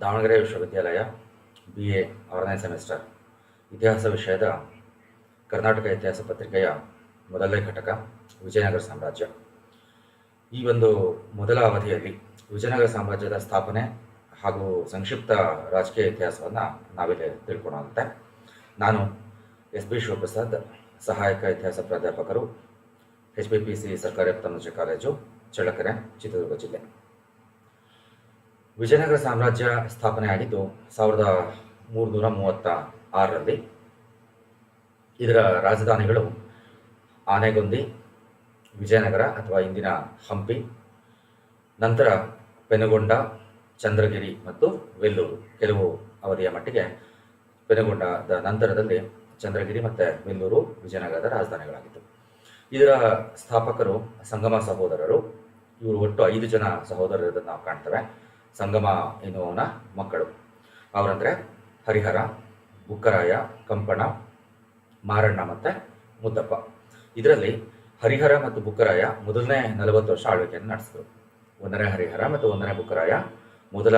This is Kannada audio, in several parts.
ದಾವಣಗೆರೆ ವಿಶ್ವವಿದ್ಯಾಲಯ ಬಿ ಎ ಆರನೇ ಸೆಮಿಸ್ಟರ್ ಇತಿಹಾಸ ವಿಷಯದ ಕರ್ನಾಟಕ ಇತಿಹಾಸ ಪತ್ರಿಕೆಯ ಮೊದಲನೇ ಘಟಕ, ವಿಜಯನಗರ ಸಾಮ್ರಾಜ್ಯ. ಈ ಒಂದು ಮೊದಲ ಅವಧಿಯಲ್ಲಿ ವಿಜಯನಗರ ಸಾಮ್ರಾಜ್ಯದ ಸ್ಥಾಪನೆ ಹಾಗೂ ಸಂಕ್ಷಿಪ್ತ ರಾಜಕೀಯ ಇತಿಹಾಸವನ್ನು ನಾವಿಲ್ಲಿ ತಿಳ್ಕೊಳ್ಳೋಂತೆ ನಾನು ಎಸ್ ಬಿ ಶಿವಪ್ರಸಾದ್, ಸಹಾಯಕ ಇತಿಹಾಸ ಪ್ರಾಧ್ಯಾಪಕರು ಎಚ್ ಬಿ ಪಿ ಸಿ ಸರ್ಕಾರಿ ಪ್ರಥಮ ಕಾಲೇಜು, ಚಳ್ಳಕೆರೆ, ಚಿತ್ರದುರ್ಗ ಜಿಲ್ಲೆ. ವಿಜಯನಗರ ಸಾಮ್ರಾಜ್ಯ ಸ್ಥಾಪನೆ ಆಗಿದ್ದು ಸಾವಿರದ ಮೂರುನೂರ ಮೂವತ್ತ ಆರರಲ್ಲಿ ಇದರ ರಾಜಧಾನಿಗಳು ಆನೆಗೊಂದಿ, ವಿಜಯನಗರ ಅಥವಾ ಇಂದಿನ ಹಂಪಿ, ನಂತರ ಪೆನುಗೊಂಡ, ಚಂದ್ರಗಿರಿ ಮತ್ತು ವೆಲ್ಲೂರು. ಕೆಲವು ಅವಧಿಯ ಮಟ್ಟಿಗೆ ಪೆನುಗೊಂಡದ ನಂತರದಲ್ಲಿ ಚಂದ್ರಗಿರಿ ಮತ್ತು ವೆಲ್ಲೂರು ವಿಜಯನಗರದ ರಾಜಧಾನಿಗಳಾಗಿತ್ತು ಇದರ ಸ್ಥಾಪಕರು ಸಂಗಮ ಸಹೋದರರು. ಇವರು ಒಟ್ಟು ಐದು ಜನ ಸಹೋದರರನ್ನು ನಾವು ಕಾಣ್ತೇವೆ. ಸಂಗಮ ಎನ್ನುವನ ಮಕ್ಕಳು. ಅವರಂದರೆ ಹರಿಹರ ಬುಕ್ಕರಾಯ ಕಂಪಣ, ಮಾರಣ್ಣ ಮತ್ತು ಮುದ್ದಪ್ಪ. ಇದರಲ್ಲಿ ಹರಿಹರ ಮತ್ತು ಬುಕ್ಕರಾಯ ಮೊದಲನೇ ನಲವತ್ತು ವರ್ಷ ಆಳ್ವಿಕೆಯನ್ನು ನಡೆಸಿದರು. ಒಂದನೇ ಹರಿಹರ ಮತ್ತು ಒಂದನೇ ಬುಕ್ಕರಾಯ ಮೊದಲ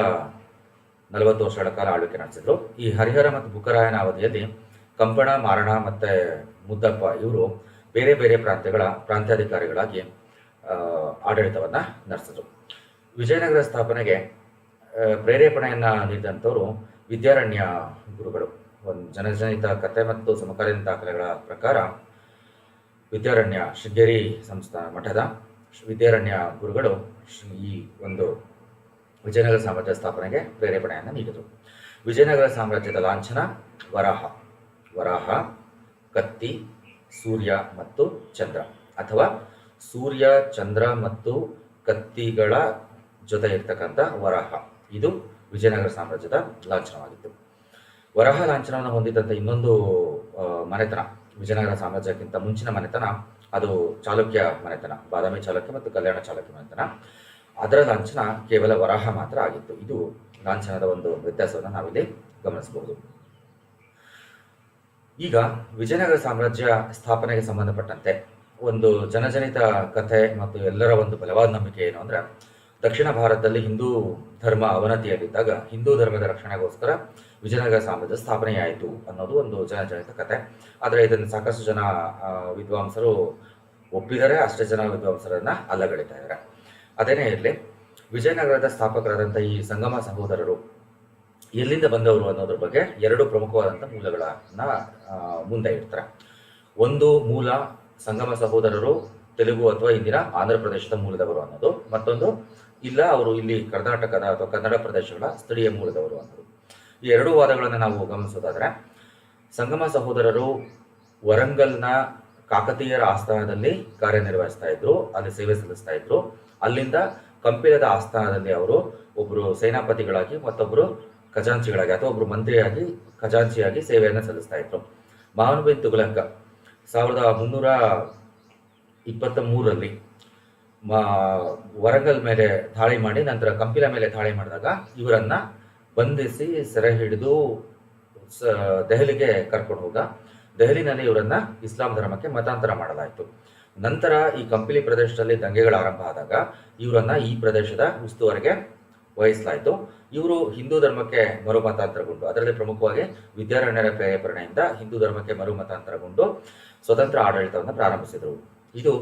ನಲವತ್ತು ವರ್ಷಗಳ ಕಾಲ ಆಳ್ವಿಕೆ ನಡೆಸಿದ್ರು. ಈ ಹರಿಹರ ಮತ್ತು ಬುಕ್ಕರಾಯನ ಅವಧಿಯಲ್ಲಿ ಕಂಪಣ ಮಾರಣ ಮತ್ತು ಮುದ್ದಪ್ಪ ಇವರು ಬೇರೆ ಬೇರೆ ಪ್ರಾಂತ್ಯಗಳ ಪ್ರಾಂತ್ಯಾಧಿಕಾರಿಗಳಾಗಿ ಆಡಳಿತವನ್ನು ನಡೆಸಿದ್ರು. ವಿಜಯನಗರ ಸ್ಥಾಪನೆಗೆ ಪ್ರೇರೇಪಣೆಯನ್ನು ನೀಡಿದಂಥವರು ವಿದ್ಯಾರಣ್ಯ ಗುರುಗಳು. ಒಂದು ಜನಜನಿತ ಕಥೆ ಮತ್ತು ಸಮಕಾಲೀನ ದಾಖಲೆಗಳ ಪ್ರಕಾರ ವಿದ್ಯಾರಣ್ಯ ಶೃಂಗೇರಿ ಸಂಸ್ಥಾನ ಮಠದ ವಿದ್ಯಾರಣ್ಯ ಗುರುಗಳು ಈ ಒಂದು ವಿಜಯನಗರ ಸಾಮ್ರಾಜ್ಯ ಸ್ಥಾಪನೆಗೆ ಪ್ರೇರೇಪಣೆಯನ್ನು ನೀಡಿದರು. ವಿಜಯನಗರ ಸಾಮ್ರಾಜ್ಯದ ಲಾಂಛನ ವರಾಹ ವರಾಹ, ಕತ್ತಿ, ಸೂರ್ಯ ಮತ್ತು ಚಂದ್ರ ಅಥವಾ ಸೂರ್ಯ, ಚಂದ್ರ ಮತ್ತು ಕತ್ತಿಗಳ ಜೊತೆ ಇರ್ತಕ್ಕಂಥ ವರಾಹ. ಇದು ವಿಜಯನಗರ ಸಾಮ್ರಾಜ್ಯದ ಲಾಂಛನವಾಗಿತ್ತು. ವರಹ ಲಾಂಛನವನ್ನು ಹೊಂದಿದಂಥ ಇನ್ನೊಂದು ಮನೆತನ, ವಿಜಯನಗರ ಸಾಮ್ರಾಜ್ಯಕ್ಕಿಂತ ಮುಂಚಿನ ಮನೆತನ, ಅದು ಚಾಲುಕ್ಯ ಮನೆತನ, ಬಾದಾಮಿ ಚಾಲುಕ್ಯ ಮತ್ತು ಕಲ್ಯಾಣ ಚಾಲುಕ್ಯ ಮನೆತನ. ಅದರ ಲಾಂಛನ ಕೇವಲ ವರಾಹ ಮಾತ್ರ ಆಗಿತ್ತು. ಇದು ಲಾಂಛನದ ಒಂದು ವ್ಯತ್ಯಾಸವನ್ನು ನಾವಿಲ್ಲಿ ಗಮನಿಸಬಹುದು. ಈಗ ವಿಜಯನಗರ ಸಾಮ್ರಾಜ್ಯ ಸ್ಥಾಪನೆಗೆ ಸಂಬಂಧಪಟ್ಟಂತೆ ಒಂದು ಜನಜನಿತ ಕಥೆ ಮತ್ತು ಎಲ್ಲರ ಒಂದು ಬಲವಾದ ನಂಬಿಕೆ ಏನು ಅಂದ್ರೆ ದಕ್ಷಿಣ ಭಾರತದಲ್ಲಿ ಹಿಂದೂ ಧರ್ಮ ಅವನತಿಯಾಗಿದ್ದಾಗ ಹಿಂದೂ ಧರ್ಮದ ರಕ್ಷಣೆಗೋಸ್ಕರ ವಿಜಯನಗರ ಸಾಮ್ರಾಜ್ಯ ಸ್ಥಾಪನೆಯಾಯಿತು ಅನ್ನೋದು ಒಂದು ಜನಜನಿತ ಕಥೆ ಆದರೆ ಇದನ್ನು ಸಾಕಷ್ಟು ಜನ ವಿದ್ವಾಂಸರು ಒಪ್ಪಿದರೆ ಅಷ್ಟೇ ಜನ ವಿದ್ವಾಂಸರನ್ನ ಅಲ್ಲಗಳಿತಾ ಇದ್ದಾರೆ. ಅದೇನೇ ಇರಲಿ, ವಿಜಯನಗರದ ಸ್ಥಾಪಕರಾದಂಥ ಈ ಸಂಗಮ ಸಹೋದರರು ಎಲ್ಲಿಂದ ಬಂದವರು ಅನ್ನೋದ್ರ ಬಗ್ಗೆ ಎರಡು ಪ್ರಮುಖವಾದಂಥ ಮೂಲಗಳನ್ನ ಮುಂದೆ ಇಡ್ತಾರೆ. ಒಂದು ಮೂಲ ಸಂಗಮ ಸಹೋದರರು ತೆಲುಗು ಅಥವಾ ಇಂದಿನ ಆಂಧ್ರ ಪ್ರದೇಶದ ಮೂಲದವರು ಅನ್ನೋದು, ಮತ್ತೊಂದು ಇಲ್ಲ, ಅವರು ಇಲ್ಲಿ ಕರ್ನಾಟಕದ ಅಥವಾ ಕನ್ನಡ ಪ್ರದೇಶಗಳ ಸ್ಥಳೀಯ ಮೂಲದವರು ಅಂದರು ಈ ಎರಡೂ ವಾದಗಳನ್ನು ನಾವು ಗಮನಿಸೋದಾದ್ರೆ, ಸಂಗಮ ಸಹೋದರರು ವರಂಗಲ್ನ ಕಾಕತೀಯರ ಆಸ್ಥಾನದಲ್ಲಿ ಕಾರ್ಯನಿರ್ವಹಿಸ್ತಾ ಇದ್ರು, ಅಲ್ಲಿ ಸೇವೆ ಸಲ್ಲಿಸ್ತಾ ಇದ್ರು. ಅಲ್ಲಿಂದ ಕಂಪಿಲದ ಆಸ್ಥಾನದಲ್ಲಿ ಅವರು ಒಬ್ಬರು ಸೇನಾಪತಿಗಳಾಗಿ ಮತ್ತೊಬ್ಬರು ಖಜಾಂಚಿಗಳಾಗಿ ಅಥವಾ ಒಬ್ಬರು ಮಂತ್ರಿಯಾಗಿ, ಖಜಾಂಚಿಯಾಗಿ ಸೇವೆಯನ್ನು ಸಲ್ಲಿಸ್ತಾ ಇದ್ರು. ಮಹಾನುಬೇನ್ ತುಗುಲಂಕ ಸಾವಿರದ ಮುನ್ನೂರ ಇಪ್ಪತ್ತ ಮೂರರಲ್ಲಿ ವರಂಗಲ್ ಮೇಲೆ ದಾಳಿ ಮಾಡಿ, ನಂತರ ಕಂಪಿಲ ಮೇಲೆ ದಾಳಿ ಮಾಡಿದಾಗ ಇವರನ್ನ ಬಂಧಿಸಿ ಸೆರೆ ಹಿಡಿದು ದೆಹಲಿಗೆ ಕರ್ಕೊಂಡು ಹೋದ. ದೆಹಲಿನಲ್ಲಿ ಇವರನ್ನ ಇಸ್ಲಾಂ ಧರ್ಮಕ್ಕೆ ಮತಾಂತರ ಮಾಡಲಾಯಿತು. ನಂತರ ಈ ಕಂಪಿಲಿ ಪ್ರದೇಶದಲ್ಲಿ ದಂಗೆಗಳು ಆರಂಭ ಆದಾಗ ಇವರನ್ನ ಈ ಪ್ರದೇಶದ ಉಸ್ತುವಾರಿಗೆ ವಹಿಸಲಾಯಿತು. ಇವರು ಹಿಂದೂ ಧರ್ಮಕ್ಕೆ ಮರು ಮತಾಂತರಗೊಂಡು, ಅದರಲ್ಲಿ ಪ್ರಮುಖವಾಗಿ ವಿದ್ಯಾರಣ್ಯರ ಪ್ರೇರೇಪಣೆಯಿಂದ ಹಿಂದೂ ಧರ್ಮಕ್ಕೆ ಮರು ಮತಾಂತರಗೊಂಡು ಸ್ವತಂತ್ರ ಆಡಳಿತವನ್ನು ಪ್ರಾರಂಭಿಸಿದರು. ಇದು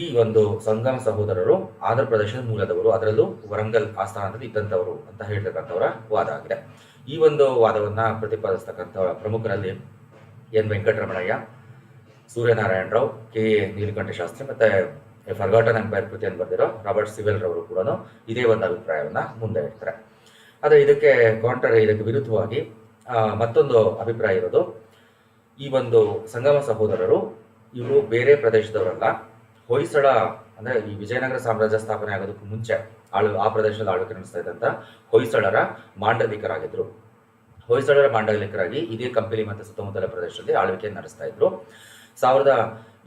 ಈ ಒಂದು ಸಂಗಮ ಸಹೋದರರು ಆಂಧ್ರ ಪ್ರದೇಶದ ಮೂಲದವರು. ಅದರಲ್ಲೂ ವರಂಗಲ್ ಆಸ್ಥಾನದಲ್ಲಿ ಇದ್ದಂಥವರು ಅಂತ ಹೇಳ್ತಕ್ಕಂಥವರ ವಾದ ಆಗಿದೆ. ಈ ಒಂದು ವಾದವನ್ನ ಪ್ರತಿಪಾದಿಸ್ತಕ್ಕಂಥ ಪ್ರಮುಖರಲ್ಲಿ N Venkataramanayya Suryanarayana Rao K A Nilakanta Sastri ಮತ್ತೆ ಫರ್ಗಾಟನ್ ಎಂಪೈರ್ ಕೃತಿಯನ್ನು ಬರೆದಿರೋ ರಾಬರ್ಟ್ ಸಿವಿಲ್ ರವರು ಕೂಡ ಇದೇ ಒಂದು ಅಭಿಪ್ರಾಯವನ್ನ ಮುಂದೆ ಇಡ್ತಾರೆ ಆದರೆ ಇದಕ್ಕೆ ಕಾಂಟ್ರರಿ, ಇದಕ್ಕೆ ವಿರುದ್ಧವಾಗಿ ಮತ್ತೊಂದು ಅಭಿಪ್ರಾಯ ಇರೋದು, ಈ ಒಂದು ಸಂಗಮ ಸಹೋದರರು ಇವರು ಬೇರೆ ಪ್ರದೇಶದವರಲ್ಲ ಹೊಯ್ಸಳ, ಅಂದ್ರೆ ಈ ವಿಜಯನಗರ ಸಾಮ್ರಾಜ್ಯ ಸ್ಥಾಪನೆ ಆಗೋದಕ್ಕೂ ಮುಂಚೆ ಆಳು, ಆ ಪ್ರದೇಶದಲ್ಲಿ ಆಳ್ವಿಕೆ ನಡೆಸ್ತಾ ಇದ್ದಂತ ಹೊಯ್ಸಳರ ಮಾಂಡಲಿಕರಾಗಿದ್ರು. ಹೊಯ್ಸಳರ ಮಾಂಡಲಿಕರಾಗಿ ಇದೇ ಕಂಪನಿ ಮತ್ತು ಸುತ್ತಮುತ್ತಲ ಪ್ರದೇಶದಲ್ಲಿ ಆಳ್ವಿಕೆ ನಡೆಸ್ತಾ ಇದ್ರು. ಸಾವಿರದ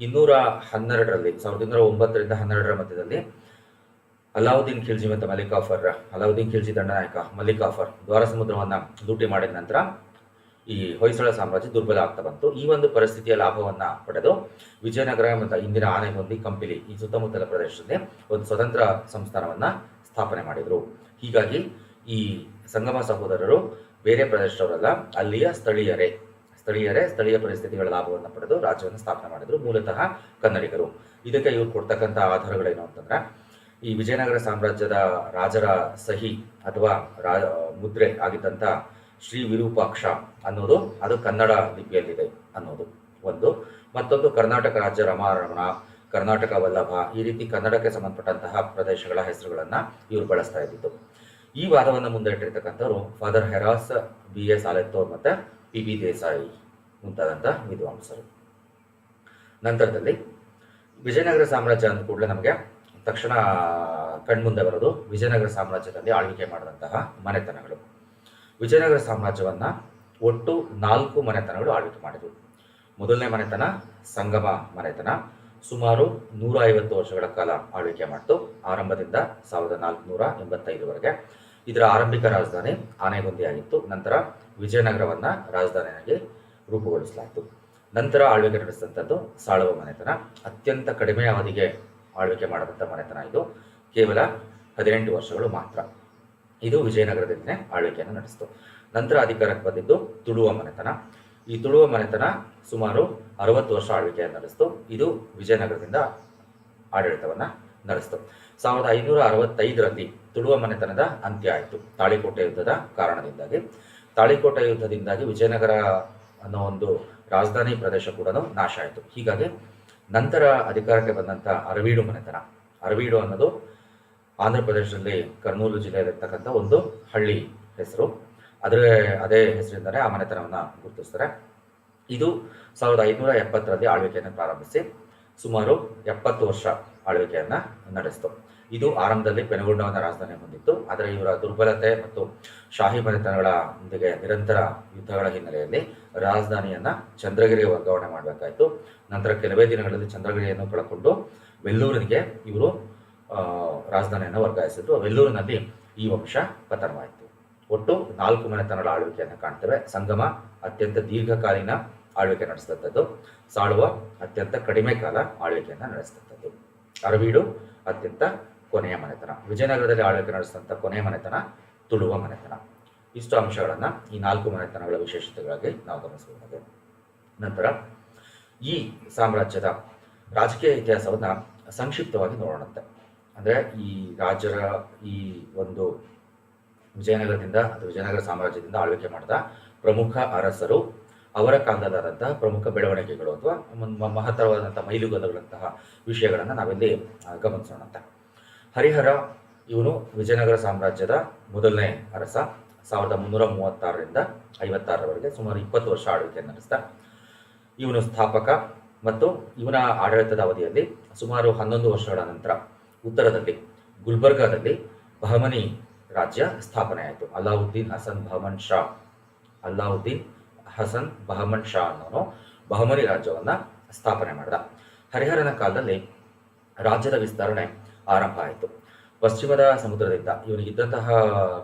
ಇನ್ನೂರ ಹನ್ನೆರಡರಲ್ಲಿ, ಸಾವಿರದ ಇನ್ನೂರ ಒಂಬತ್ತರಿಂದ ಹನ್ನೆರಡರ ಮಧ್ಯದಲ್ಲಿ ಅಲಾವುದ್ದೀನ್ ಖಿಲ್ಜಿ ಮತ್ತು ಮಲ್ಲಿಕಾಫರ್ ಅಲಾವುದ್ದೀನ್ ಖಿಲ್ಜಿ ದಂಡನಾಯಕ ಮಲ್ಲಿಕಾಫರ್ ದ್ವಾರ ಸಮುದ್ರವನ್ನ ಲೂಟಿ ಮಾಡಿದ ನಂತರ ಈ ಹೊಯ್ಸಳ ಸಾಮ್ರಾಜ್ಯ ದುರ್ಬಲ ಆಗ್ತಾ ಬಂತು. ಈ ಒಂದು ಪರಿಸ್ಥಿತಿಯ ಲಾಭವನ್ನ ಪಡೆದು ವಿಜಯನಗರ ಮತ್ತು ಇಂದಿನ ಆನೆಗೊಂದಿ ಕಂಪಿಲಿ ಈ ಸುತ್ತಮುತ್ತಲ ಪ್ರದೇಶದಲ್ಲಿ ಒಂದು ಸ್ವತಂತ್ರ ಸಂಸ್ಥಾನವನ್ನ ಸ್ಥಾಪನೆ ಮಾಡಿದರು. ಹೀಗಾಗಿ ಈ ಸಂಗಮ ಸಹೋದರರು ಬೇರೆ ಪ್ರದೇಶದವರಲ್ಲ, ಅಲ್ಲಿಯ ಸ್ಥಳೀಯರೇ ಸ್ಥಳೀಯರೇ ಸ್ಥಳೀಯ ಪರಿಸ್ಥಿತಿಗಳ ಲಾಭವನ್ನು ಪಡೆದು ರಾಜ್ಯವನ್ನು ಸ್ಥಾಪನೆ ಮಾಡಿದ್ರು, ಮೂಲತಃ ಕನ್ನಡಿಗರು. ಇದಕ್ಕೆ ಇವರು ಕೊಡ್ತಕ್ಕಂಥ ಆಧಾರಗಳೇನು ಅಂತಂದ್ರೆ, ಈ ವಿಜಯನಗರ ಸಾಮ್ರಾಜ್ಯದ ರಾಜರ ಸಹಿ ಅಥವಾ ರಾ, ಮುದ್ರೆ ಆಗಿದ್ದಂಥ ಶ್ರೀ ವಿರೂಪಾಕ್ಷ ಅನ್ನೋದು ಅದು ಕನ್ನಡ ಲಿಪಿಯಲ್ಲಿದೆ ಅನ್ನೋದು ಒಂದು. ಮತ್ತೊಂದು ಕರ್ನಾಟಕ ರಾಜ್ಯ ರಮಾರಮಣ, ಕರ್ನಾಟಕ ವಲ್ಲಭ, ಈ ರೀತಿ ಕನ್ನಡಕ್ಕೆ ಸಂಬಂಧಪಟ್ಟಂತಹ ಪ್ರದೇಶಗಳ ಹೆಸರುಗಳನ್ನು ಇವರು ಬಳಸ್ತಾ ಇದ್ದಿದ್ದು. ಈ ವಾದವನ್ನು ಮುಂದೆ ಇಟ್ಟಿರ್ತಕ್ಕಂಥವ್ರು ಫಾದರ್ ಹೆರಾಸ್ ಬಿ ಎಸ್ ಆಲೆತ್ತೋರ್ ಮತ್ತು ಪಿ ಬಿ ದೇಸಾಯಿ ಮುಂತಾದಂಥ ವಿದ್ವಾಂಸರು. ನಂತರದಲ್ಲಿ ವಿಜಯನಗರ ಸಾಮ್ರಾಜ್ಯ ಅಂದ ಕೂಡಲೇ ನಮಗೆ ತಕ್ಷಣ ಕಣ್ಮುಂದೆ ಬರೋದು ವಿಜಯನಗರ ಸಾಮ್ರಾಜ್ಯದಲ್ಲಿ ಆಳ್ವಿಕೆ ಮಾಡಿದಂತಹ ಮನೆತನಗಳು. ವಿಜಯನಗರ ಸಾಮ್ರಾಜ್ಯವನ್ನು ಒಟ್ಟು ನಾಲ್ಕು ಮನೆತನಗಳು ಆಳ್ವಿಕೆ ಮಾಡಿದವು. ಮೊದಲನೇ ಮನೆತನ ಸಂಗಮ ಮನೆತನ. ಸುಮಾರು ನೂರ ಐವತ್ತು ವರ್ಷಗಳ ಕಾಲ ಆಳ್ವಿಕೆ ಮಾಡಿತು. ಆರಂಭದಿಂದ ಸಾವಿರದ ನಾಲ್ಕುನೂರ ಎಂಬತ್ತೈದುವರೆಗೆ ಇದರ ಆರಂಭಿಕ ರಾಜಧಾನಿ ಆನೆಗೊಂದಿಯಾಗಿತ್ತು. ನಂತರ ವಿಜಯನಗರವನ್ನು ರಾಜಧಾನಿಯಾಗಿ ರೂಪುಗೊಳಿಸಲಾಯಿತು. ನಂತರ ಆಳ್ವಿಕೆ ನಡೆಸಿದಂಥದ್ದು ಸಾಳುವ ಮನೆತನ. ಅತ್ಯಂತ ಕಡಿಮೆ ಅವಧಿಗೆ ಆಳ್ವಿಕೆ ಮಾಡಿದಂಥ ಮನೆತನ ಇದು. ಕೇವಲ ಹದಿನೆಂಟು ವರ್ಷಗಳು ಮಾತ್ರ. ಇದು ವಿಜಯನಗರದಿಂದಲೇ ಆಳ್ವಿಕೆಯನ್ನು ನಡೆಸಿತು. ನಂತರ ಅಧಿಕಾರಕ್ಕೆ ಬಂದಿದ್ದು ತುಳುವ ಮನೆತನ. ಈ ತುಳುವ ಮನೆತನ ಸುಮಾರು ಅರವತ್ತು ವರ್ಷ ಆಳ್ವಿಕೆಯನ್ನು ನಡೆಸಿತು. ಇದು ವಿಜಯನಗರದಿಂದ ಆಡಳಿತವನ್ನು ನಡೆಸಿತು. ಸಾವಿರದ ಐನೂರ ಅರವತ್ತೈದರಲ್ಲಿ ತುಳುವ ಮನೆತನದ ಅಂತ್ಯ ಆಯಿತು. ತಾಳಿಕೋಟೆ ಯುದ್ಧದ ಕಾರಣದಿಂದಾಗಿ. ತಾಳಿಕೋಟೆ ಯುದ್ಧದಿಂದಾಗಿ ವಿಜಯನಗರ ಅನ್ನೋ ಒಂದು ರಾಜಧಾನಿ ಪ್ರದೇಶ ಕೂಡ ನಾಶ ಆಯಿತು. ಹೀಗಾಗಿ ನಂತರ ಅಧಿಕಾರಕ್ಕೆ ಬಂದಂಥ ಅರವೀಡು ಮನೆತನ. ಅರವೀಡು ಅನ್ನೋದು ಆಂಧ್ರ ಪ್ರದೇಶದಲ್ಲಿ ಕರ್ನೂಲು ಜಿಲ್ಲೆಯಲ್ಲಿರ್ತಕ್ಕಂಥ ಒಂದು ಹಳ್ಳಿ ಹೆಸರು. ಅದರ, ಅದೇ ಹೆಸರಿಂದಲೇ ಆ ಮನೆತನವನ್ನು ಗುರುತಿಸ್ತಾರೆ. ಇದು ಸಾವಿರದ ಐನೂರ ಎಪ್ಪತ್ತರಲ್ಲಿ ಆಳ್ವಿಕೆಯನ್ನು ಪ್ರಾರಂಭಿಸಿ, ಸುಮಾರು ಎಪ್ಪತ್ತು ವರ್ಷ ಆಳ್ವಿಕೆಯನ್ನು ನಡೆಸಿತು. ಇದು ಆರಂಭದಲ್ಲಿ ಪೆನುಗೊಂಡವನ ರಾಜಧಾನಿ ಹೊಂದಿತ್ತು. ಆದರೆ ಇವರ ದುರ್ಬಲತೆ ಮತ್ತು ಶಾಹಿ ಮನೆತನಗಳೊಂದಿಗೆ ನಿರಂತರ ಯುದ್ಧಗಳ ಹಿನ್ನೆಲೆಯಲ್ಲಿ ರಾಜಧಾನಿಯನ್ನು ಚಂದ್ರಗಿರಿಗೆ ವರ್ಗಾವಣೆ ಮಾಡಬೇಕಾಯಿತು. ನಂತರ ಕೆಲವೇ ದಿನಗಳಲ್ಲಿ ಚಂದ್ರಗಿರಿಯನ್ನು ಕಳ್ಕೊಂಡು ವೆಲ್ಲೂರಿನಿಗೆ ಇವರು ರಾಜಧಾನಿಯನ್ನು ವರ್ಗಾಯಿಸಿದ್ರು ವೆಲ್ಲೂರಿನಲ್ಲಿ ಈ ವಂಶ ಪತನವಾಯಿತು. ಒಟ್ಟು ನಾಲ್ಕು ಮನೆತನಗಳ ಆಳ್ವಿಕೆಯನ್ನು ಕಾಣ್ತೇವೆ. ಸಂಗಮ ಅತ್ಯಂತ ದೀರ್ಘಕಾಲೀನ ಆಳ್ವಿಕೆ ನಡೆಸಿದಂಥದ್ದು ಸಾಳುವ ಅತ್ಯಂತ ಕಡಿಮೆ ಕಾಲ ಆಳ್ವಿಕೆಯನ್ನು ನಡೆಸಿದಂಥದ್ದು ಅರವೀಡು ಅತ್ಯಂತ ಕೊನೆಯ ಮನೆತನ. ವಿಜಯನಗರದಲ್ಲಿ ಆಳ್ವಿಕೆ ನಡೆಸಿದಂಥ ಕೊನೆಯ ಮನೆತನ ತುಳುವ ಮನೆತನ. ಇಷ್ಟು ಅಂಶಗಳನ್ನು ಈ ನಾಲ್ಕು ಮನೆತನಗಳ ವಿಶೇಷತೆಗಳಾಗಿ ನಾವು ಗಮನಿಸಬಹುದಾಗಿದೆ ನಂತರ ಈ ಸಾಮ್ರಾಜ್ಯದ ರಾಜಕೀಯ ಇತಿಹಾಸವನ್ನು ಸಂಕ್ಷಿಪ್ತವಾಗಿ ನೋಡೋಣಂತೆ. ಅಂದರೆ ಈ ರಾಜರ ಈ ಒಂದು ವಿಜಯನಗರದಿಂದ ಅಥವಾ ವಿಜಯನಗರ ಸಾಮ್ರಾಜ್ಯದಿಂದ ಆಳ್ವಿಕೆ ಮಾಡಿದ ಪ್ರಮುಖ ಅರಸರು, ಅವರ ಕಾಲದಲ್ಲಾದಂತಹ ಪ್ರಮುಖ ಬೆಳವಣಿಗೆಗಳು ಅಥವಾ ಮಹತ್ತರವಾದಂಥ ಮೈಲುಗಲ್ಲುಗಳಂತಹ ವಿಷಯಗಳನ್ನು ನಾವಿಲ್ಲಿ ಗಮನಿಸೋಣ ಗಮನಿಸೋಣಂತೆ ಹರಿಹರ ಇವನು ವಿಜಯನಗರ ಸಾಮ್ರಾಜ್ಯದ ಮೊದಲನೇ ಅರಸ. ಸಾವಿರದ ಮುನ್ನೂರ ಮೂವತ್ತಾರರಿಂದ ಐವತ್ತಾರರವರೆಗೆ ಸುಮಾರು ಇಪ್ಪತ್ತು ವರ್ಷ ಆಳ್ವಿಕೆಯನ್ನು ನಡೆಸಿದ. ಇವನು ಸ್ಥಾಪಕ ಮತ್ತು ಇವನ ಆಡಳಿತದ ಅವಧಿಯಲ್ಲಿ ಸುಮಾರು ಹನ್ನೊಂದು ವರ್ಷಗಳ ನಂತರ ಉತ್ತರದಲ್ಲಿ ಗುಲ್ಬರ್ಗಾದಲ್ಲಿ ಬಹಮನಿ ರಾಜ್ಯ ಸ್ಥಾಪನೆ ಆಯಿತು. ಅಲಾವುದ್ದೀನ್ ಹಸನ್ ಬಹಮನ್ ಶಾ. ಅಲ್ಲಾವುದ್ದೀನ್ ಹಸನ್ ಬಹಮನ್ ಶಾ ಅನ್ನೋನು ಬಹಮನಿ ರಾಜ್ಯವನ್ನು ಸ್ಥಾಪನೆ ಮಾಡಿದ. ಹರಿಹರನ ಕಾಲದಲ್ಲಿ ರಾಜ್ಯದ ವಿಸ್ತರಣೆ ಆರಂಭ ಆಯಿತು. ಪಶ್ಚಿಮದ ಸಮುದ್ರದಿಂದ ಇವನಿಗಿದ್ದಂತಹ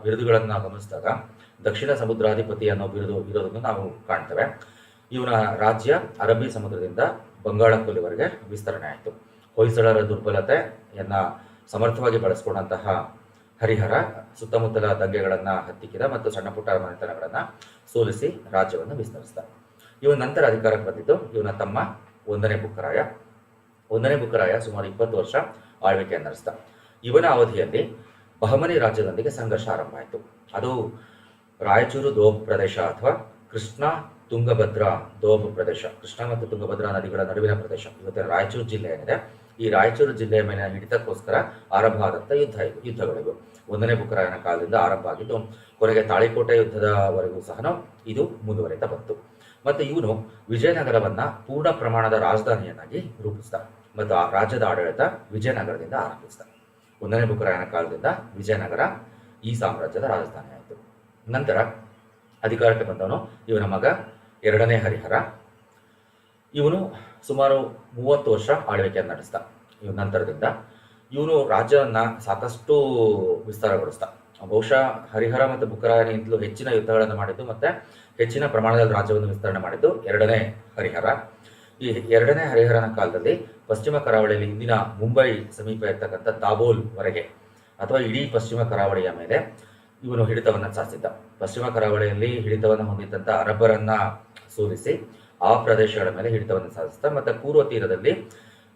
ಬಿರುದುಗಳನ್ನು ಗಮನಿಸಿದಾಗ ದಕ್ಷಿಣ ಸಮುದ್ರಾಧಿಪತಿ ಅನ್ನೋ ಬಿರುದು ಇರೋದನ್ನು ನಾವು ಕಾಣ್ತೇವೆ. ಇವನ ರಾಜ್ಯ ಅರಬ್ಬಿ ಸಮುದ್ರದಿಂದ ಬಂಗಾಳ ಕೊಲ್ಲಿವರೆಗೆ ವಿಸ್ತರಣೆ ಆಯಿತು. ಹೊಯ್ಸಳರ ದುರ್ಬಲತೆಯನ್ನ ಸಮರ್ಥವಾಗಿ ಬಳಸಿಕೊಂಡಂತಹ ಹರಿಹರ, ಸುತ್ತಮುತ್ತಲ ದಂಗೆಗಳನ್ನು ಹತ್ತಿಕ್ಕಿದ ಮತ್ತು ಸಣ್ಣ ಪುಟ್ಟ ಮನೆತನಗಳನ್ನು ಸೋಲಿಸಿ ರಾಜ್ಯವನ್ನು ವಿಸ್ತರಿಸಿದ. ಇವನ ನಂತರ ಅಧಿಕಾರಕ್ಕೆ ಬಂದಿದ್ದು ಇವನ ತಮ್ಮ ಒಂದನೇ ಬುಕ್ಕರಾಯ. ಒಂದನೇ ಬುಕ್ಕರಾಯ ಸುಮಾರು ಇಪ್ಪತ್ತು ವರ್ಷ ಆಳ್ವಿಕೆಯನ್ನು ನಡೆಸಿದ. ಇವನ ಅವಧಿಯಲ್ಲಿ ಬಹಮನಿ ರಾಜ್ಯದೊಂದಿಗೆ ಸಂಘರ್ಷ ಆರಂಭ ಆಯಿತು. ಅದು ರಾಯಚೂರು ದೋಬ್ ಪ್ರದೇಶ ಅಥವಾ ಕೃಷ್ಣ ತುಂಗಭದ್ರಾ ದೋಬ್ ಪ್ರದೇಶ. ಕೃಷ್ಣ ಮತ್ತು ತುಂಗಭದ್ರಾ ನದಿಗಳ ನಡುವಿನ ಪ್ರದೇಶ. ಇವತ್ತಿನ ರಾಯಚೂರು ಜಿಲ್ಲೆ ಏನಿದೆ? ಈ ರಾಯಚೂರು ಜಿಲ್ಲೆಯ ಮೇಲಿನ ಹಿಡಿತಕ್ಕೋಸ್ಕರ ಆರಂಭ ಆದಂಥ ಯುದ್ಧ ಯುದ್ಧಗಳು ಯುದ್ಧಗಳಿವು. ಒಂದನೇ ಬುಕ್ಕರಾಯನ ಕಾಲದಿಂದ ಆರಂಭ ಆಗಿದ್ದು, ಕೊನೆಗೆ ತಾಳಿಕೋಟೆ ಯುದ್ಧದವರೆಗೂ ಸಹ ಇದು ಮುಂದುವರಿತಾ ಬಂತು. ಮತ್ತು ಇವನು ವಿಜಯನಗರವನ್ನ ಪೂರ್ಣ ಪ್ರಮಾಣದ ರಾಜಧಾನಿಯನ್ನಾಗಿ ರೂಪಿಸಿದ ಮತ್ತು ಆ ರಾಜ್ಯದ ಆಡಳಿತ ವಿಜಯನಗರದಿಂದ ಆರಂಭಿಸಿದ ಒಂದನೇ ಬುಕ್ಕರಾಯನ ಕಾಲದಿಂದ ವಿಜಯನಗರ ಈ ಸಾಮ್ರಾಜ್ಯದ ರಾಜಧಾನಿಯಾಯಿತು ನಂತರ ಅಧಿಕಾರಕ್ಕೆ ಬಂದವನು ಇವನ ಮಗ ಎರಡನೇ ಹರಿಹರ. ಇವನು ಸುಮಾರು ಮೂವತ್ತು ವರ್ಷ ಆಳ್ವಿಕೆಯನ್ನು ನಡೆಸಿದ. ಇವ್ ನಂತರದಿಂದ ಇವನು ರಾಜ್ಯವನ್ನ ಸಾಕಷ್ಟು ವಿಸ್ತಾರಗೊಳಿಸ್ತಾ ಬಹುಶಃ ಹರಿಹರ ಮತ್ತು ಬುಕ್ಕರಾಯನಿಂತಲೂ ಹೆಚ್ಚಿನ ಯುದ್ಧಗಳನ್ನು ಮಾಡಿದ್ದು ಮತ್ತೆ ಹೆಚ್ಚಿನ ಪ್ರಮಾಣದಲ್ಲಿ ರಾಜ್ಯವನ್ನು ವಿಸ್ತರಣೆ ಮಾಡಿದ್ದು ಎರಡನೇ ಹರಿಹರ. ಈ ಎರಡನೇ ಹರಿಹರನ ಕಾಲದಲ್ಲಿ ಪಶ್ಚಿಮ ಕರಾವಳಿಯಲ್ಲಿ ಇಂದಿನ ಮುಂಬೈ ಸಮೀಪ ಇರ್ತಕ್ಕಂಥ ದಾಬೋಲ್ ವರೆಗೆ ಅಥವಾ ಇಡೀ ಪಶ್ಚಿಮ ಕರಾವಳಿಯ ಮೇಲೆ ಇವನು ಹಿಡಿತವನ್ನು ಸಾಧಿಸಿದ್ದ ಪಶ್ಚಿಮ ಕರಾವಳಿಯಲ್ಲಿ ಹಿಡಿತವನ್ನು ಹೊಂದಿದ್ದಂಥ ಅರಬ್ಬರನ್ನ ಸೋಲಿಸಿ ಆ ಪ್ರದೇಶಗಳ ಮೇಲೆ ಹಿಡಿತವನ್ನು ಸಾಧಿಸ್ತಾ ಮತ್ತು ಪೂರ್ವ ತೀರದಲ್ಲಿ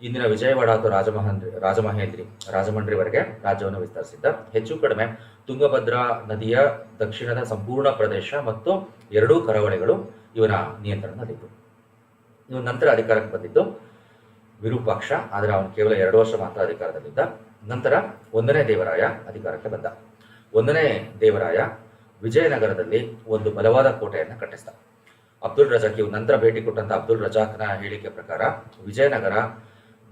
ಇಂದಿನ ವಿಜಯವಾಡ ಅಥವಾ ರಾಜಮಹೇಂದ್ರಿ ರಾಜಮಹೇಂದ್ರಿ ರಾಜಮಂಡ್ರಿವರೆಗೆ ರಾಜ್ಯವನ್ನು ವಿಸ್ತರಿಸಿದ್ದ. ಹೆಚ್ಚು ಕಡಿಮೆ ತುಂಗಭದ್ರಾ ನದಿಯ ದಕ್ಷಿಣದ ಸಂಪೂರ್ಣ ಪ್ರದೇಶ ಮತ್ತು ಎರಡೂ ಕರಾವಳಿಗಳು ಇವನ ನಿಯಂತ್ರಣದಲ್ಲಿತ್ತು ಇವನ ನಂತರ ಅಧಿಕಾರಕ್ಕೆ ಬಂದಿದ್ದು ವಿರೂಪಾಕ್ಷ, ಆದರೆ ಅವನು ಕೇವಲ ಎರಡು ವರ್ಷ ಮಾತ್ರ ಅಧಿಕಾರದಲ್ಲಿದ್ದ. ನಂತರ ಒಂದನೇ ದೇವರಾಯ ಅಧಿಕಾರಕ್ಕೆ ಬಂದ. ಒಂದನೇ ದೇವರಾಯ ವಿಜಯನಗರದಲ್ಲಿ ಒಂದು ಬಲವಾದ ಕೋಟೆಯನ್ನು ಕಟ್ಟಿಸಿದ. ಅಬ್ದುಲ್ ರಜಾಕ್ ಇವ್ ನಂತರ ಭೇಟಿ ಕೊಟ್ಟಂತ ಅಬ್ದುಲ್ ರಜಾಕ್ನ ಹೇಳಿಕೆ ಪ್ರಕಾರ ವಿಜಯನಗರ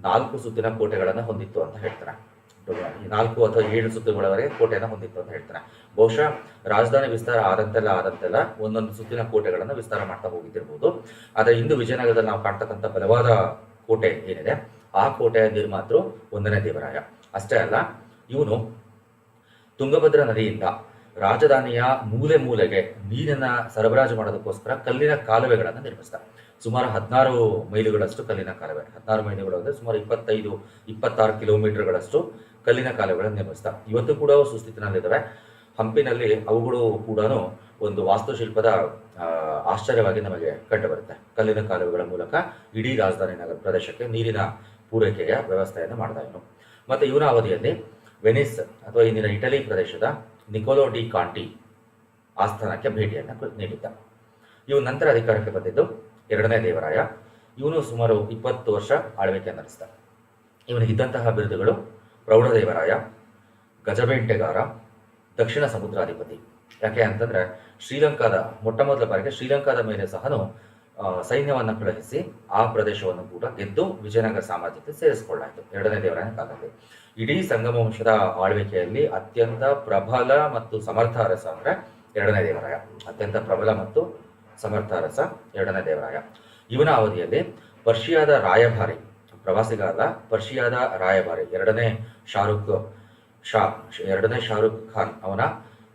ನಾಲ್ಕು ಸುತ್ತಿನ ಕೋಟೆಗಳನ್ನು ಹೊಂದಿತ್ತು ಅಂತ ಹೇಳ್ತಾರೆ. ನಾಲ್ಕು ಅಥವಾ ಏಳು ಸುತ್ತುಗಳವರೆಗೆ ಕೋಟೆಯನ್ನು ಹೊಂದಿತ್ತು ಅಂತ ಹೇಳ್ತಾರೆ. ಬಹುಶಃ ರಾಜಧಾನಿ ವಿಸ್ತಾರ ಆದಂತೆಲ್ಲ ಆದಂತೆಲ್ಲ ಒಂದೊಂದು ಸುತ್ತಿನ ಕೋಟೆಗಳನ್ನು ವಿಸ್ತಾರ ಮಾಡ್ತಾ ಹೋಗಿದ್ದಿರ್ಬೋದು. ಆದರೆ ಇಂದು ವಿಜಯನಗರದಲ್ಲಿ ನಾವು ಕಾಣ್ತಕ್ಕಂಥ ಬಲವಾದ ಕೋಟೆ ಏನಿದೆ, ಆ ಕೋಟೆಯ ನಿರ್ಮಾತೃ ಒಂದನೇ ದೇವರಾಯ. ಅಷ್ಟೇ ಅಲ್ಲ, ಇವನು ತುಂಗಭದ್ರಾ ನದಿಯಿಂದ ರಾಜಧಾನಿಯ ಮೂಲೆ ಮೂಲೆಗೆ ನೀರನ್ನ ಸರಬರಾಜು ಮಾಡೋದಕ್ಕೋಸ್ಕರ ಕಲ್ಲಿನ ಕಾಲುವೆಗಳನ್ನು ನಿರ್ಮಿಸ್ತಾರೆ. ಸುಮಾರು ಹದಿನಾರು ಮೈಲುಗಳಷ್ಟು ಕಲ್ಲಿನ ಕಾಲುವೆ, ಹದಿನಾರು ಮೈಲುಗಳು ಅಂದರೆ ಸುಮಾರು ಇಪ್ಪತ್ತೈದು, ಇಪ್ಪತ್ತಾರು ಕಿಲೋಮೀಟರ್ಗಳಷ್ಟು ಕಲ್ಲಿನ ಕಾಲುವೆಗಳನ್ನು ನಿರ್ಮಿಸ್ತಾರೆ. ಇವತ್ತು ಕೂಡ ಸುಸ್ಥಿತಿನಲ್ಲಿದ್ದಾವೆ. ಹಂಪಿನಲ್ಲಿ ಅವುಗಳು ಕೂಡ ಒಂದು ವಾಸ್ತುಶಿಲ್ಪದ ಆಶ್ಚರ್ಯವಾಗಿ ನಮಗೆ ಕಂಡುಬರುತ್ತೆ. ಕಲ್ಲಿನ ಕಾಲುವೆಗಳ ಮೂಲಕ ಇಡೀ ರಾಜಧಾನಿ ನಗರ ಪ್ರದೇಶಕ್ಕೆ ನೀರಿನ ಪೂರೈಕೆಯ ವ್ಯವಸ್ಥೆಯನ್ನು ಮಾಡ್ತಾ ಇವನು ಮತ್ತು ಇವನ ಅವಧಿಯಲ್ಲಿ ವೆನಿಸ್ ಅಥವಾ ಇಂದಿನ ಇಟಲಿ ಪ್ರದೇಶದ ನಿಕೋಲೋ ಡಿ ಕಾಂಟಿ ಆಸ್ಥಾನಕ್ಕೆ ಭೇಟಿಯನ್ನು ನೀಡಿದ್ದ ಇವು ನಂತರ ಅಧಿಕಾರಕ್ಕೆ ಬಂದಿದ್ದು ಎರಡನೇ ದೇವರಾಯ. ಇವನು ಸುಮಾರು ಇಪ್ಪತ್ತು ವರ್ಷ ಆಳ್ವಿಕೆ ನಡೆಸಿದ ಇವನಿಗಿದ್ದಂತಹ ಬಿರುದುಗಳು ಪ್ರೌಢದೇವರಾಯ ಗಜಬೇಂಟೆಗಾರ, ದಕ್ಷಿಣ ಸಮುದ್ರಾಧಿಪತಿ. ಯಾಕೆ ಅಂತಂದ್ರೆ ಶ್ರೀಲಂಕಾದ ಮೊಟ್ಟ ಮೊದಲ ಬಾರಿಗೆ ಶ್ರೀಲಂಕಾದ ಮೇಲೆ ಸಹನು ಸೈನ್ಯವನ್ನು ಕಳುಹಿಸಿ ಆ ಪ್ರದೇಶವನ್ನು ಕೂಡ ಗೆದ್ದು ವಿಜಯನಗರ ಸಾಮ್ರಾಜ್ಯಕ್ಕೆ ಸೇರಿಸಿಕೊಳ್ಳಾಯಿತು ಎರಡನೇ ದೇವರಾಯನ ಕಾಲದಲ್ಲಿ. ಇಡೀ ಸಂಗಮ ವಂಶದ ಆಳ್ವಿಕೆಯಲ್ಲಿ ಅತ್ಯಂತ ಪ್ರಬಲ ಮತ್ತು ಸಮರ್ಥ ಅರಸ ಅಂದ್ರೆ ಎರಡನೇ ದೇವರಾಯ. ಅತ್ಯಂತ ಪ್ರಬಲ ಮತ್ತು ಸಮರ್ಥ ಅರಸ ಎರಡನೇ ದೇವರಾಯ. ಇವನ ಅವಧಿಯಲ್ಲಿ ಪರ್ಷಿಯಾದ ರಾಯಭಾರಿ ಪ್ರವಾಸಿಗಾರ ಪರ್ಷಿಯಾದ ರಾಯಭಾರಿ, ಎರಡನೇ ಶಾರುಖ್ ಶಾ, ಎರಡನೇ ಶಾರುಖ್ ಖಾನ್ ಅವನ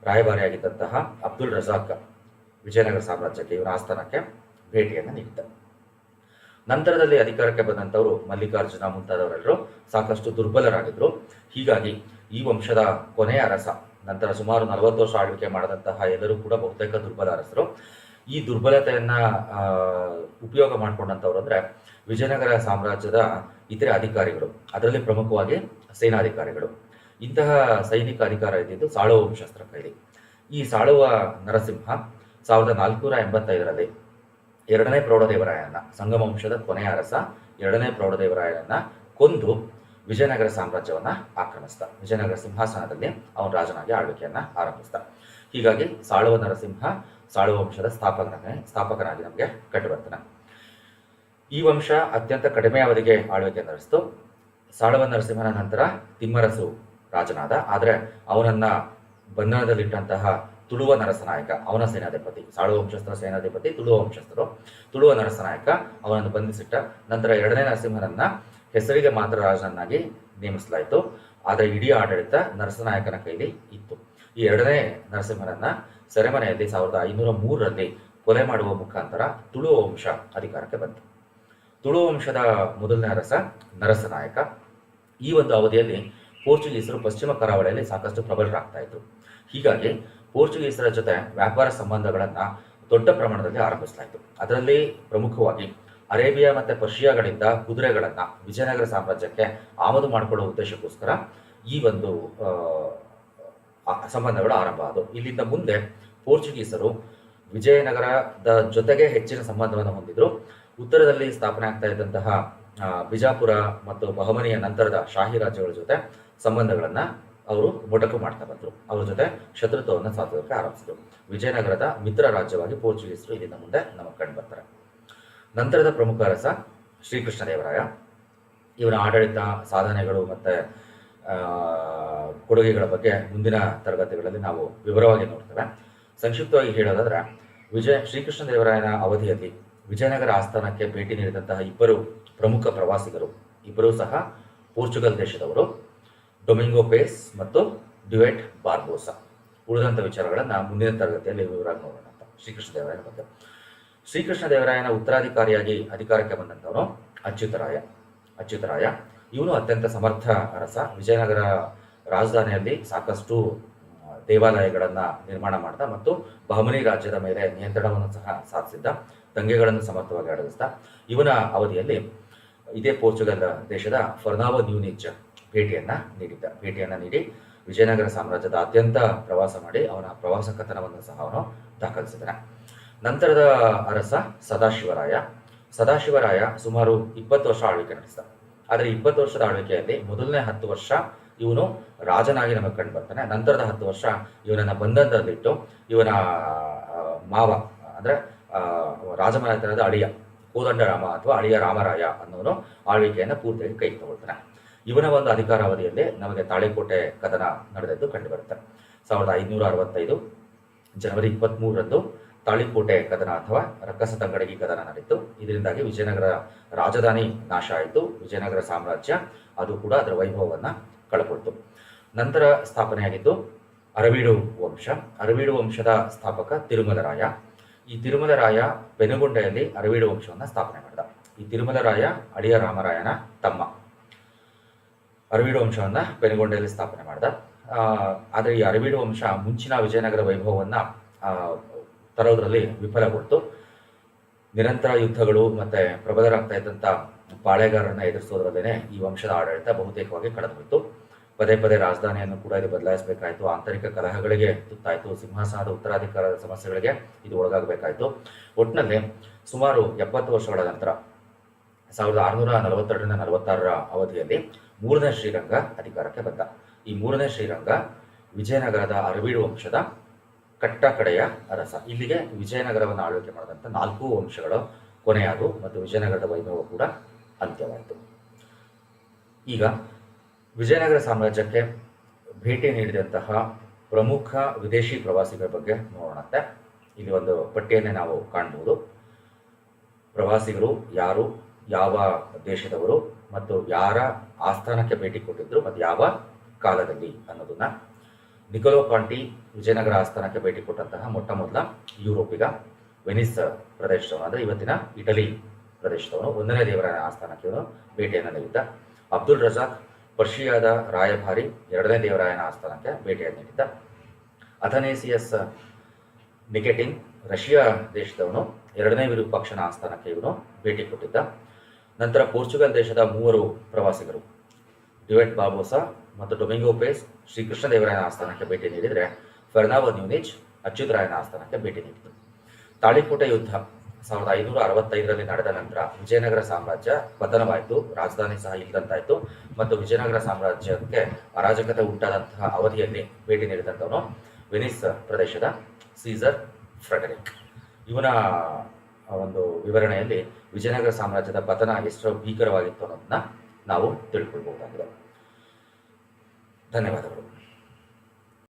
ರಾಯಭಾರಿಯಾಗಿದ್ದಂತಹ ಅಬ್ದುಲ್ ರಜಾಕ್ ವಿಜಯನಗರ ಸಾಮ್ರಾಜ್ಯಕ್ಕೆ ಇವನ ಆಸ್ಥಾನಕ್ಕೆ ಭೇಟಿಯನ್ನು ನೀಡಿದ್ದ. ನಂತರದಲ್ಲಿ ಅಧಿಕಾರಕ್ಕೆ ಬಂದಂಥವರು ಮಲ್ಲಿಕಾರ್ಜುನ ಮುಂತಾದವರೆಲ್ಲರೂ ಸಾಕಷ್ಟು ದುರ್ಬಲರಾಗಿದ್ದರು ಹೀಗಾಗಿ ಈ ವಂಶದ ಕೊನೆಯ ಅರಸ, ನಂತರ ಸುಮಾರು ನಲವತ್ತು ವರ್ಷ ಆಳ್ವಿಕೆ ಮಾಡಿದಂತಹ ಎಲ್ಲರೂ ಕೂಡ ಬಹುತೇಕ ದುರ್ಬಲ ಅರಸರು. ಈ ದುರ್ಬಲತೆಯನ್ನ ಉಪಯೋಗ ಮಾಡಿಕೊಂಡಂಥವ್ರು ಅಂದ್ರೆ ವಿಜಯನಗರ ಸಾಮ್ರಾಜ್ಯದ ಇತರೆ ಅಧಿಕಾರಿಗಳು, ಅದರಲ್ಲಿ ಪ್ರಮುಖವಾಗಿ ಸೇನಾಧಿಕಾರಿಗಳು. ಇಂತಹ ಸೈನಿಕ ಅಧಿಕಾರ ಇದ್ದಿದ್ದು ಸಾಳುವ ವಂಶಸ್ತ್ರ ಕೈಲಿ. ಈ ಸಾಳುವ ನರಸಿಂಹ ಸಾವಿರದ ನಾಲ್ಕುನೂರ ಎಂಬತ್ತೈದರಲ್ಲಿ ಎರಡನೇ ಪ್ರೌಢದೇವರಾಯನ ಸಂಗಮ ವಂಶದ ಕೊನೆಯ ಅರಸ ಎರಡನೇ ಪ್ರೌಢದೇವರಾಯನನ್ನ ಕೊಂದು ವಿಜಯನಗರ ಸಾಮ್ರಾಜ್ಯವನ್ನ ಆಕ್ರಮಿಸ್ತ ವಿಜಯನಗರ ಸಿಂಹಾಸನದಲ್ಲಿ ಅವನ ರಾಜನಾಗಿ ಆಳ್ವಿಕೆಯನ್ನ ಆರಂಭಿಸ್ತಾ ಹೀಗಾಗಿ ಸಾಳುವ ನರಸಿಂಹ, ಸಾಳುವ ವಂಶದ ಸ್ಥಾಪಕನಾಗಿ ಸ್ಥಾಪಕನಾಗಿ ನಮಗೆ ಕಂಡುಬರ್ತಾನೆ ಈ ವಂಶ ಅತ್ಯಂತ ಕಡಿಮೆ ಅವಧಿಗೆ ಆಳ್ವಿಕೆ ನಡೆಸಿತು. ಸಾಳುವ ನರಸಿಂಹನ ನಂತರ ತಿಮ್ಮರಸು ರಾಜನಾದ, ಆದರೆ ಅವನನ್ನ ಬಂಧನದಲ್ಲಿಟ್ಟಂತಹ ತುಳುವ ನರಸನಾಯಕ ಅವನ ಸೇನಾಧಿಪತಿ ಸಾಳು ವಂಶಸ್ಥರ ಸೇನಾಧಿಪತಿ, ತುಳುವ ವಂಶಸ್ಥರು. ತುಳುವ ನರಸನಾಯಕ ಅವನನ್ನು ಬಂಧಿಸಿಟ್ಟ ನಂತರ ಎರಡನೇ ನರಸಿಂಹನನ್ನ ಹೆಸರಿಗೆ ಮಾತ್ರ ರಾಜನನ್ನಾಗಿ ನೇಮಿಸಲಾಯಿತು. ಆದರೆ ಇಡೀ ಆಡಳಿತ ನರಸನಾಯಕನ ಕೈಲಿ ಇತ್ತು. ಈ ಎರಡನೇ ನರಸಿಂಹನನ್ನ ಸೆರೆಮನೆಯಲ್ಲಿ ಸಾವಿರದ ಐನೂರ ಮೂರರಲ್ಲಿ ಕೊಲೆ ಮಾಡುವ ಮುಖಾಂತರ ತುಳುವ ವಂಶ ಅಧಿಕಾರಕ್ಕೆ ಬಂತು. ತುಳು ವಂಶದ ಮೊದಲನೇ ಅರಸ ನರಸನಾಯಕ. ಈ ಒಂದು ಅವಧಿಯಲ್ಲಿ ಪೋರ್ಚುಗೀಸರು ಪಶ್ಚಿಮ ಕರಾವಳಿಯಲ್ಲಿ ಸಾಕಷ್ಟು ಪ್ರಬಲರಾಗ್ತಾ ಇದ್ರು ಹೀಗಾಗಿ ಪೋರ್ಚುಗೀಸರ ಜೊತೆ ವ್ಯಾಪಾರ ಸಂಬಂಧಗಳನ್ನ ದೊಡ್ಡ ಪ್ರಮಾಣದಲ್ಲಿ ಆರಂಭಿಸಲಾಯಿತು. ಅದರಲ್ಲಿ ಪ್ರಮುಖವಾಗಿ ಅರೇಬಿಯಾ ಮತ್ತು ಪರ್ಷಿಯಾಗಳಿಂದ ಕುದುರೆಗಳನ್ನು ವಿಜಯನಗರ ಸಾಮ್ರಾಜ್ಯಕ್ಕೆ ಆಮದು ಮಾಡಿಕೊಳ್ಳುವ ಉದ್ದೇಶಕ್ಕೋಸ್ಕರ ಈ ಒಂದು ಸಂಬಂಧಗಳು ಆರಂಭ ಆದವು. ಇಲ್ಲಿಂದ ಮುಂದೆ ಪೋರ್ಚುಗೀಸರು ವಿಜಯನಗರದ ಜೊತೆಗೆ ಹೆಚ್ಚಿನ ಸಂಬಂಧವನ್ನು ಹೊಂದಿದ್ರು. ಉತ್ತರದಲ್ಲಿ ಸ್ಥಾಪನೆ ಆಗ್ತಾ ಇದ್ದಂತಹ ಬಿಜಾಪುರ ಮತ್ತು ಬಹಮನಿಯ ನಂತರದ ಶಾಹಿ ರಾಜ್ಯಗಳ ಜೊತೆ ಸಂಬಂಧಗಳನ್ನ ಅವರು ಮೊಟಕು ಮಾಡ್ತಾ ಬಂದರು. ಅವರ ಜೊತೆ ಶತ್ರುತ್ವವನ್ನು ಸಾಧಿಸೋಕೆ ಆರಂಭಿಸಿದ್ರು. ವಿಜಯನಗರದ ಮಿತ್ರ ರಾಜ್ಯವಾಗಿ ಪೋರ್ಚುಗೀಸರು ಇಲ್ಲಿಂದ ಮುಂದೆ ನಮಗೆ ಕಂಡು ಬರ್ತಾರೆ. ನಂತರದ ಪ್ರಮುಖ ಅರಸ ಶ್ರೀಕೃಷ್ಣದೇವರಾಯ. ಇವರ ಆಡಳಿತ, ಸಾಧನೆಗಳು ಮತ್ತೆ ಕೊಡುಗೆಗಳ ಬಗ್ಗೆ ಮುಂದಿನ ತರಗತಿಗಳಲ್ಲಿ ನಾವು ವಿವರವಾಗಿ ನೋಡ್ತೇವೆ. ಸಂಕ್ಷಿಪ್ತವಾಗಿ ಹೇಳೋದಾದ್ರೆ, ವಿಜಯ ಶ್ರೀಕೃಷ್ಣ ದೇವರಾಯನ ಅವಧಿಯಲ್ಲಿ ವಿಜಯನಗರ ಆಸ್ಥಾನಕ್ಕೆ ಭೇಟಿ ನೀಡಿದಂತಹ ಇಬ್ಬರು ಪ್ರಮುಖ ಪ್ರವಾಸಿಗರು, ಇಬ್ಬರೂ ಸಹ ಪೋರ್ಚುಗಲ್ ದೇಶದವರು. ಡೊಮಿಂಗೋ ಪೇಸ್ ಮತ್ತು ಡ್ಯುಯೆಟ್ ಬಾರ್ಬೋಸಾ ಉಳಿದಂಥ ವಿಚಾರಗಳನ್ನು ಮುಂದಿನ ತರಗತಿಯಲ್ಲಿ ವಿವರವಾಗಿ ನೋಡೋಣ ಅಂತ. ಶ್ರೀಕೃಷ್ಣ ದೇವರಾಯನ ಬಗ್ಗೆ. ಶ್ರೀಕೃಷ್ಣ ದೇವರಾಯನ ಉತ್ತರಾಧಿಕಾರಿಯಾಗಿ ಅಧಿಕಾರಕ್ಕೆ ಬಂದಂಥವನು ಅಚ್ಯುತರಾಯ. ಅಚ್ಯುತರಾಯ. ಇವನು ಅತ್ಯಂತ ಸಮರ್ಥ ಅರಸ. ವಿಜಯನಗರ ರಾಜಧಾನಿಯಲ್ಲಿ ಸಾಕಷ್ಟು ದೇವಾಲಯಗಳನ್ನು ನಿರ್ಮಾಣ ಮಾಡ್ತಾ ಮತ್ತು ಬಹಮನಿ ರಾಜ್ಯದ ಮೇಲೆ ನಿಯಂತ್ರಣವನ್ನು ಸಹ ಸಾಧಿಸಿದ್ದ ದಂಗೆಗಳನ್ನು ಸಮರ್ಥವಾಗಿ ಅಡಗಿಸಿದ. ಇವನ ಅವಧಿಯಲ್ಲಿ ಇದೇ ಪೋರ್ಚುಗಲ್ ದೇಶದ ಫರ್ನಾವೋ ನ್ಯೂನಿಜ್ ಭೇಟಿಯನ್ನ ನೀಡಿದ್ದ. ಭೇಟಿಯನ್ನ ನೀಡಿ ವಿಜಯನಗರ ಸಾಮ್ರಾಜ್ಯದಾದ್ಯಂತ ಪ್ರವಾಸ ಮಾಡಿ ಅವನ ಪ್ರವಾಸ ಕಥನವನ್ನು ಸಹ ಅವನು ದಾಖಲಿಸಿದನ. ನಂತರದ ಅರಸ ಸದಾಶಿವರಾಯ. ಸದಾಶಿವರಾಯ ಸುಮಾರು ಇಪ್ಪತ್ತು ವರ್ಷ ಆಳ್ವಿಕೆ ನಡೆಸಿದ. ಆದರೆ ಇಪ್ಪತ್ತು ವರ್ಷದ ಆಳ್ವಿಕೆಯಲ್ಲಿ ಮೊದಲನೇ ಹತ್ತು ವರ್ಷ ಇವನು ರಾಜನಾಗಿ ನಮಗೆ ಕಂಡು ಬರ್ತಾನೆ. ನಂತರದ ಹತ್ತು ವರ್ಷ ಇವನನ್ನ ಬಂಧನದಲ್ಲಿಟ್ಟು ಇವನ ಮಾವ, ಅಂದ್ರೆ ರಾಜಮನೆತನದ ಅಳಿಯ, ಕೂದಂಡರಾಮ ಅಥವಾ ಅಳಿಯ ರಾಮರಾಯ ಅನ್ನೋನು ಆಳ್ವಿಕೆಯನ್ನು ಪೂರ್ತಿಯಾಗಿ ಕೈ ತಗೊಳ್ತಾನೆ. ಇವನ ಒಂದು ಅಧಿಕಾರಾವಧಿಯಲ್ಲಿ ನಮಗೆ ತಾಳಿಕೋಟೆ ಕದನ ನಡೆದದ್ದು ಕಂಡುಬರುತ್ತೆ. ಸಾವಿರದ ಐನೂರ ಅರವತ್ತೈದು ಜನವರಿ ಇಪ್ಪತ್ತ್ಮೂರರಂದು ತಾಳಿಕೋಟೆ ಕದನ ಅಥವಾ ರಕ್ಕಸ ತಂಗಡಗಿ ಕದನ ನಡೆಯಿತು. ಇದರಿಂದಾಗಿ ವಿಜಯನಗರ ರಾಜಧಾನಿ ನಾಶ ಆಯಿತು. ವಿಜಯನಗರ ಸಾಮ್ರಾಜ್ಯ ಅದು ಕೂಡ ಅದರ ವೈಭವವನ್ನು ಕಳ್ಕೊಳ್ತು. ನಂತರ ಸ್ಥಾಪನೆಯಾಗಿದ್ದು ಅರವೀಡು ವಂಶ. ಅರವೀಡು ವಂಶದ ಸ್ಥಾಪಕ ತಿರುಮಲರಾಯ. ಈ ತಿರುಮಲರಾಯ ಬೆನಗುಂಡೆಯಲ್ಲಿ ಅರವೀಡು ವಂಶವನ್ನು ಸ್ಥಾಪನೆ ಮಾಡಿದ. ಈ ತಿರುಮಲರಾಯ ಅಳಿಯ ರಾಮರಾಯನ ತಮ್ಮ. ಅರವೀಡು ವಂಶವನ್ನು ಬೆನಗೊಂಡೆಯಲ್ಲಿ ಸ್ಥಾಪನೆ ಮಾಡಿದ. ಆದರೆ ಈ ಅರವಿಡು ವಂಶ ಮುಂಚಿನ ವಿಜಯನಗರ ವೈಭವವನ್ನು ತರೋದ್ರಲ್ಲಿ ವಿಫಲಗೊಳ್ತು ನಿರಂತರ ಯುದ್ಧಗಳು ಮತ್ತೆ ಪ್ರಬಲರಾಗ್ತಾ ಇದ್ದಂಥ ಪಾಳೆಗಾರರನ್ನ ಎದುರಿಸೋದ್ರಲ್ಲೇ ಈ ವಂಶದ ಆಡಳಿತ ಬಹುತೇಕವಾಗಿ ಕಳೆದೋಯ್ತು ಪದೇ ಪದೇ ರಾಜಧಾನಿಯನ್ನು ಕೂಡ ಇದು ಬದಲಾಯಿಸಬೇಕಾಯಿತು. ಆಂತರಿಕ ಕಲಹಗಳಿಗೆ ತುತ್ತಾಯಿತು. ಸಿಂಹಾಸನದ ಉತ್ತರಾಧಿಕಾರದ ಸಮಸ್ಯೆಗಳಿಗೆ ಇದು ಒಳಗಾಗಬೇಕಾಯಿತು. ಒಟ್ಟಿನಲ್ಲಿ ಸುಮಾರು ಎಪ್ಪತ್ತು ವರ್ಷಗಳ ನಂತರ, ಸಾವಿರದ ಆರುನೂರ ನಲವತ್ತೆರಡರಿಂದ ನಲವತ್ತಾರರ ಅವಧಿಯಲ್ಲಿ ಮೂರನೇ ಶ್ರೀರಂಗ ಅಧಿಕಾರಕ್ಕೆ ಬಂದ. ಈ ಮೂರನೇ ಶ್ರೀರಂಗ ವಿಜಯನಗರದ ಅರವೀಡು ವಂಶದ ಕಟ್ಟ ಕಡೆಯ ಅರಸ. ಇಲ್ಲಿಗೆ ವಿಜಯನಗರವನ್ನು ಆಳ್ವಿಕೆ ಮಾಡಿದಂಥ ನಾಲ್ಕು ವಂಶಗಳು ಕೊನೆಯಾದವು ಮತ್ತು ವಿಜಯನಗರದ ವೈಭವ ಕೂಡ ಅಂತ್ಯವಾಯಿತು. ಈಗ ವಿಜಯನಗರ ಸಾಮ್ರಾಜ್ಯಕ್ಕೆ ಭೇಟಿ ನೀಡಿದಂತಹ ಪ್ರಮುಖ ವಿದೇಶಿ ಪ್ರವಾಸಿಗರ ಬಗ್ಗೆ ನೋಡೋಣಂತೆ ಇಲ್ಲಿ ಒಂದು ಪಟ್ಟಿಯನ್ನೇ ನಾವು ಕಾಣ್ಬೋದು. ಪ್ರವಾಸಿಗರು ಯಾರು? ಯಾವ ದೇಶದವರು ಮತ್ತು ಯಾರ ಆಸ್ಥಾನಕ್ಕೆ ಭೇಟಿ ಕೊಟ್ಟಿದ್ರು ಮತ್ತು ಯಾವ ಕಾಲದಲ್ಲಿ ಅನ್ನೋದನ್ನ ನಿಕೋಲೋ ಕಾಂಟಿ ವಿಜಯನಗರ ಆಸ್ಥಾನಕ್ಕೆ ಭೇಟಿ ಕೊಟ್ಟಂತಹ ಮೊಟ್ಟ ಮೊದಲ ಯುರೋಪಿಗ ವೆನಿಸ್ ಪ್ರದೇಶದವನು. ಅಂದರೆ ಇವತ್ತಿನ ಇಟಲಿ ಪ್ರದೇಶದವನು. ಒಂದನೇ ದೇವರ ಆಸ್ಥಾನಕ್ಕೆ ಇವನು ಭೇಟಿಯನ್ನು ನೀಡಿದ್ದ. ಅಬ್ದುಲ್ ರಜಾಕ್ ಪರ್ಷಿಯಾದ ರಾಯಭಾರಿ ಎರಡನೇ ದೇವರಾಯನ ಆಸ್ಥಾನಕ್ಕೆ ಭೇಟಿಯನ್ನು ನೀಡಿದ್ದ. ಅಥನೇಸಿಯಸ್ ನಿಕೆಟಿನ್ ರಷ್ಯಾ ದೇಶದವನು ಎರಡನೇ ವಿರೂಪಾಕ್ಷನ ಆಸ್ಥಾನಕ್ಕೆ ಇವನು ಭೇಟಿ ಕೊಟ್ಟಿದ್ದ. ನಂತರ ಪೋರ್ಚುಗಲ್ ದೇಶದ ಮೂವರು ಪ್ರವಾಸಿಗರು. ಡ್ಯುವೆಟ್ ಬಾಬೋಸಾ ಮತ್ತು ಡೊಮಿಂಗೋ ಪೇಸ್ ಶ್ರೀಕೃಷ್ಣದೇವರಾಯನ ಆಸ್ಥಾನಕ್ಕೆ ಭೇಟಿ ನೀಡಿದರೆ ಫೆರ್ನಾವೋ ನ್ಯೂನಿಚ್ ಅಚ್ಯುತರಾಯನ ಆಸ್ಥಾನಕ್ಕೆ ಭೇಟಿ ನೀಡಿತು. ತಾಳಿಕೋಟೆ ಯುದ್ಧ ಸಾವಿರದ ಐನೂರ ಅರವತ್ತೈದರಲ್ಲಿ ನಡೆದ ನಂತರ ವಿಜಯನಗರ ಸಾಮ್ರಾಜ್ಯ ಪತನವಾಯಿತು, ರಾಜಧಾನಿ ಸಹ ಇಲ್ಲದಂತಾಯಿತು ಮತ್ತು ವಿಜಯನಗರ ಸಾಮ್ರಾಜ್ಯಕ್ಕೆ ಅರಾಜಕತೆ ಉಂಟಾದಂತಹ ಅವಧಿಯಲ್ಲಿ ಭೇಟಿ ನೀಡಿದಂಥವನು ವೆನಿಸ್ ಪ್ರದೇಶದ ಸೀಸರ್ ಫ್ರೆಡರಿಕ್. ಇವನ ಒಂದು ವಿವರಣೆಯಲ್ಲಿ ವಿಜಯನಗರ ಸಾಮ್ರಾಜ್ಯದ ಪತನ ಎಷ್ಟು ಭೀಕರವಾಗಿತ್ತು ಅನ್ನೋದನ್ನ ನಾವು ತಿಳ್ಕೊಳ್ಬಹುದಾಗಿದೆ ಧನ್ಯವಾದಗಳು.